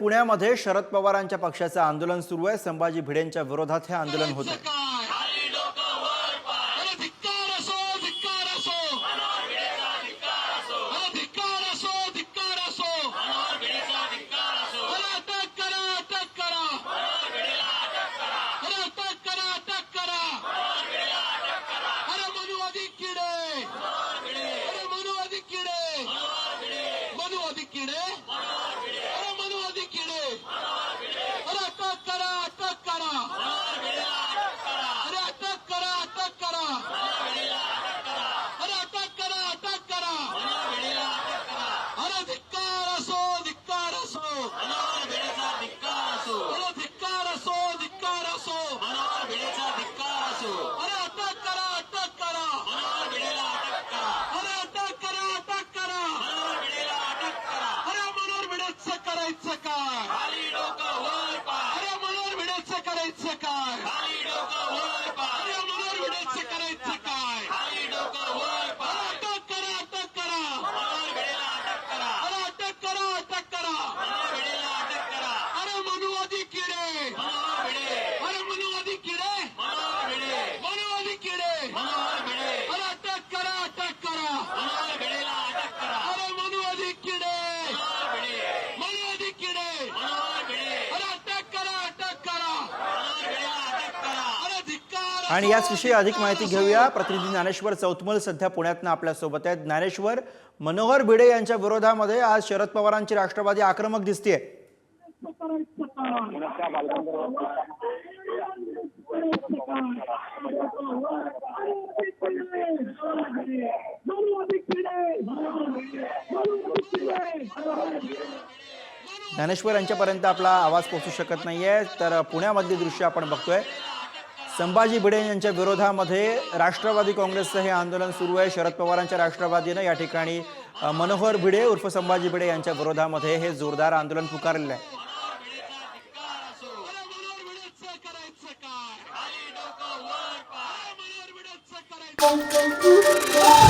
पुण्यामध्ये शरद पवारांच्या पक्षाचं आंदोलन सुरू आहे. संभाजी भिडेंच्या विरोधात हे आंदोलन होत आहे. आणि याच विषयी अधिक माहिती घेऊया. प्रतिनिधी ज्ञानेश्वर चौतमल सध्या पुण्यातनं आपल्यासोबत आहेत. ज्ञानेश्वर मनोहर भिडे यांच्या विरोधामध्ये आज शरद पवारांची राष्ट्रवादी आक्रमक दिसतीये. ज्ञानेश्वर यांच्यापर्यंत आपला आवाज पोहोचू शकत नाहीये. तर पुण्यामधली दृश्य आपण बघतोय. संभाजी भिडे यांच्या विरोधामध्ये राष्ट्रवादी काँग्रेसचं हे आंदोलन सुरू आहे. शरद पवारांच्या राष्ट्रवादीनं या ठिकाणी मनोहर भिडे उर्फ संभाजी भिडे यांच्या विरोधामध्ये हे जोरदार आंदोलन पुकारलेलं आहे. अरे मनोहर